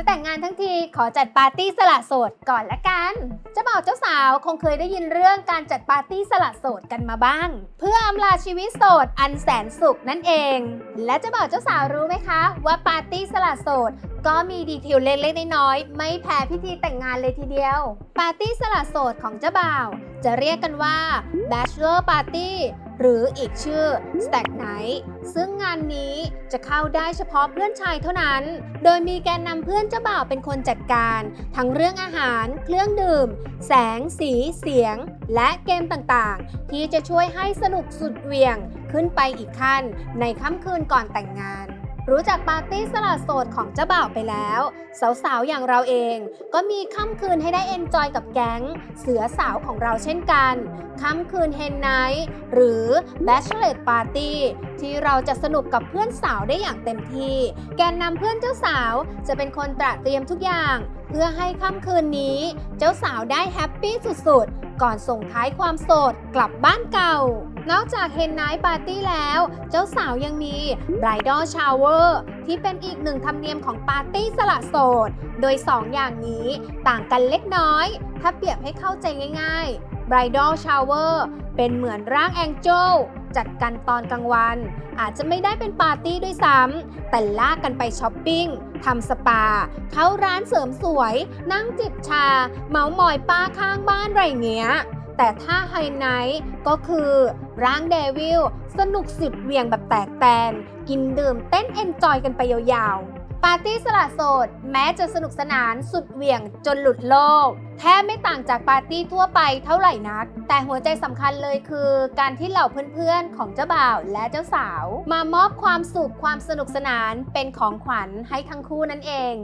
จะแต่งงานทั้งทีขอจัดปาร์ตี้สละโสดก่อนละกันเจ้าบ่าวเจ้าสาวคงเคยได้ยินเรื่องการจัดปาร์ตี้สละโสดกันมาบ้าง เพื่ออำลาชีวิตโสดอันแสนสุขนั่นเอง และเจ้าบ่าวเจ้าสาวรู้ไหมคะ ว่าปาร์ตี้สละโสดก็มีดีเทลเล็กๆน้อยๆไม่แพ้พิธีแต่งงานเลยทีเดียว ปาร์ตี้สละโสดของเจ้าบ่าว จะเรียกกันว่า Bachelor Party หรืออีกชื่อ Stack Night ซึ่งงานนี้จะเข้าได้เฉพาะเพื่อนชายเท่านั้น โดยมีแกนนำเพื่อนเจ้าบ่าวเป็นคนจัดการ ทั้งเรื่องอาหาร เครื่องดื่ม แสง สี เสียง และเกมต่างๆ ที่จะช่วยให้สนุกสุดเหวี่ยงขึ้นไปอีกขั้นในค่ำคืนก่อนแต่งงาน รู้จักปาร์ตี้สละโสดของเจ้าบ่าวไปแล้ว สาวๆ อย่างเราเองก็มีค่ำคืนให้ได้เอนจอยกับแก๊ง เสือสาวของเราเช่นกัน ค่ำคืนเฮนไนท์หรือ Bachelor Party ที่เราจะสนุกกับเพื่อนสาวได้อย่างเต็มที่ แกนนำเพื่อนเจ้าสาวจะเป็นคนตระเตรียมทุกอย่าง เพื่อให้ค่ำคืนนี้เจ้าสาวได้แฮปปี้สุดๆ ก่อนส่งท้ายความโสดกลับบ้านเก่า นอกจากเฮนไนท์ปาร์ตี้แล้ว เจ้าสาวยังมี Bridal Shower ที่เป็นอีกหนึ่งธรรมเนียมของปาร์ตี้สละโสด โดย 2ออย่างนี้ต่างกันเล็กน้อย ถ้าเปรียบให้เข้าใจง่าย Bridal Shower เป็นเหมือนร่างแองเจิลจัดกันตอนกลางวัน อาจจะไม่ได้เป็นปาร์ตี้ด้วยซ้ำแต่ลากกันไปช้อปปิ้งทำสปา เข้าร้านเสริมสวย นั่งจิบชา เมาส์มอยป้าข้างบ้านไรเงี้ย แต่ถ้าไฮไนท์ก็คือร่างเดวิลสนุกสุดเหวียงแบบแตกแตน กินดื่มเต้นเอนจอยกันไปยาวๆ ปาร์ตี้สละโสด แม้จะสนุกสนานสุดเหวี่ยงจนหลุดโลก แทบไม่ต่างจากปาร์ตี้ทั่วไปเท่าไหร่นัก แต่หัวใจสำคัญเลยคือ การที่เหล่าเพื่อนๆ ของเจ้าบ่าวและเจ้าสาว มามอบความสุขความสนุกสนานเป็นของขวัญให้ทั้งคู่นั่นเอง